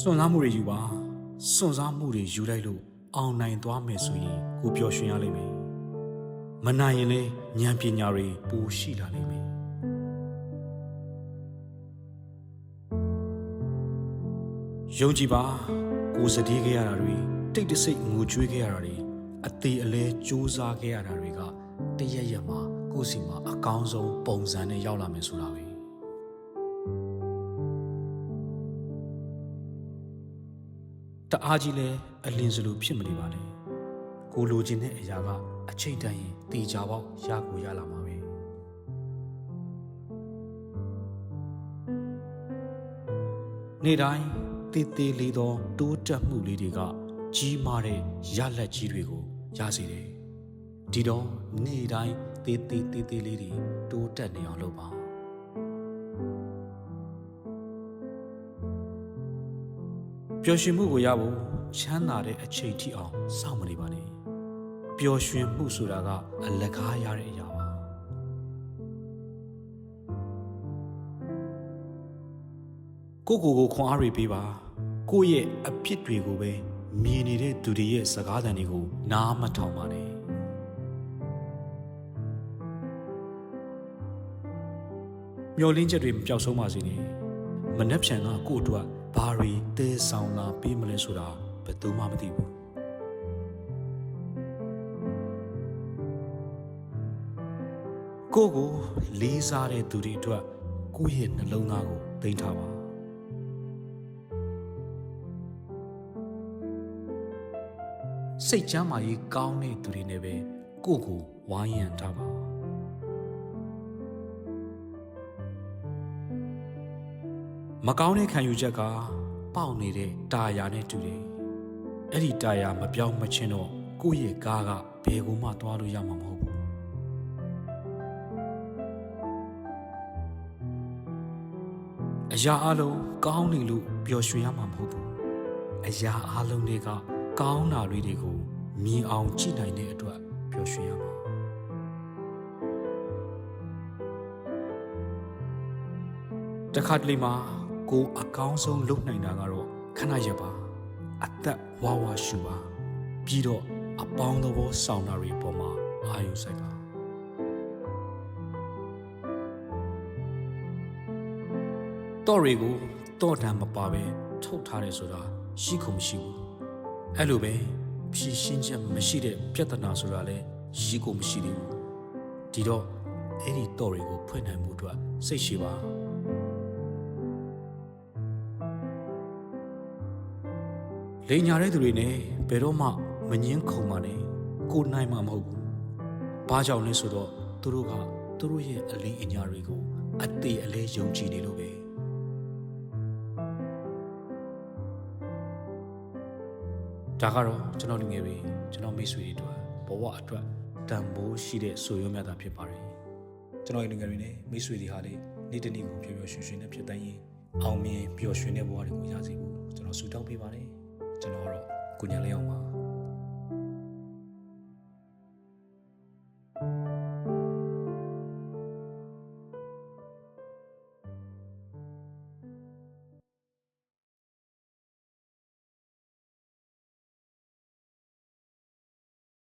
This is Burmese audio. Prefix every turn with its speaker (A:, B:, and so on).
A: စွန့်စားမှုတွေယူပါစွန့်စားမှုတွေယူလိုက်လို့အောင်နိုင်သွားမယ်ဆိုရင်ကိုပျော်ရွှင်ရလိမ့်မယ်မနိုင်ရင်လည်းဉာဏ်ပညာတွေပိုရှိလာလိမ့်မယ်ယုံကြည်ပါကိုစတီးခဲ့ရတာတွေတိတ်တဆိတ်ငိုကြွေးခဲ့ရတာတွေအသေးအလဲစူးစမ်းခဲ့ရတာတွေကတရက်ရက်မှာကိုယ့်စီမှာအကောင်းဆုံးပုံစံနဲ့ရောက်လာမယ်ဆိုတာပဲ အားကြီးလဲအလင်းစလိုဖြစ်မနေပါနဲ့ကိုလိုချင်တဲ့အရာကအချိန်တန်ရင်တေချာပေါက်ရကိုရလာမှာပဲနေ့တိုင်းတေးသေးလေးသောတိုးတက်မှုလေးတွေကကြီးမားတဲ့ရလက်ကြီးတွေကိုရစေတယ်ဒီတော့နေ့တိုင်းတေးသေးတေးသေးလေးတွေတိုးတက်နေအောင်လုပ်ပါ ပျော်ရွှင်မှုကိုရဖို့ချမ်းသာတဲ့အချိန်ထိအောင်စောင့်မနေပါနဲ့ပျော်ရွှင်မှုဆိုတာကအလကားရတဲ့အရာပါကိုကိုကိုခွန်အားတွေပေးပါကိုယ့်ရဲ့အဖြစ်တွေကိုပဲမြင်နေတဲ့သူတွေရဲ့စကားသံတွေကိုနားမထောင်ပါနဲ့မျောလင်းချက်တွေမပြောက်ဆုံးပါစေနဲ့မနှက်ဖြန်ကကို့အတွက် ဘာတွေတဲဆောင်လာပေးမလဲဆိုတာဘယ်သူမှမသိဘူးကိုကိုလေးစားတဲ့သူတွေအတွက်ကိုယ့်ရဲ့နှလုံးသားကိုသိမ်းထားပါစိတ်ချမ်းသာရေးကောင်းတဲ့သူတွေနဲ့ပဲကိုကိုဝိုင်းရံထားပါ မကောင်းတဲ့ခံယူချက်ကပေါက်နေတဲ့တာယာနဲ့တူတယ်။အဲ့ဒီတာယာမပြောင်းမချင်းတော့ကိုယ့်ရဲ့ကားကဘယ်ကိုမှသွားလို့ရမှာမဟုတ်ဘူး။အရာအလုံးကောင်းနေလို့ပျော်ရွှင်ရမှာမဟုတ်ဘူး။အရာအလုံးတွေကကောင်းတာလေးတွေကိုမြင်အောင်ကြည့်နိုင်တဲ့အတွက်ပျော်ရွှင်ရမှာ။တခါတလေမှာ ကိုယ်အကောင်းဆုံးလုပ်နိုင်တာကတော့ခဏရက်ပါအသက်ဝါဝါရှူပါပြီးတော့အပေါင်းသဘောဆောင်တာတွေပေါ်မှာအာရုံစိုက်ပါတော့တွေကိုတော့တန်မပါပဲထုတ်ထားတယ်ဆိုတာရှိခုမရှိဘူးအဲ့လိုပဲဖြည့်ရှင်းချက်မရှိတဲ့ပြဿနာဆိုတာလည်းရှိခုမရှိသေးဘူးဒီတော့အဲ့ဒီတော့တွေကိုဖွင့်နိုင်မှုအတွက်စိတ်ရှိပါ လိန်ညာတဲ့သူတွေနဲ့ဘယ်တော့မှမငင်းခုံပါနဲ့ကိုနိုင်မှာမဟုတ်ဘူး။ဘာကြောင့်လဲဆိုတော့သူတို့ကသူတို့ရဲ့အလင်းအညာတွေကိုအသေးအလဲယုံကြည်နေလို့ပဲ။ဒါကတော့ကျွန်တော်လူငယ်တွေကျွန်တော်မိတ်ဆွေတွေအတွက်ဘဝအတွက်တန်ဖိုးရှိတဲ့ဆိုရုံးမြတ်တာဖြစ်ပါတယ်။ကျွန်တော်ရဲ့လူငယ်တွေနဲ့မိတ်ဆွေတွေဟာလေနေ့တစ်နေ့ကိုပျော်ပျော်ရွှင်ရွှင်နဲ့ဖြစ်တိုင်းရင်အောင်မြင်ပျော်ရွှင်တဲ့ဘဝတွေကိုရစေဖို့ကျွန်တော်ဆုတောင်းပေးပါတယ်။ ကျွန်တော်ကတော့ကိုညာလေးအောင်ပါ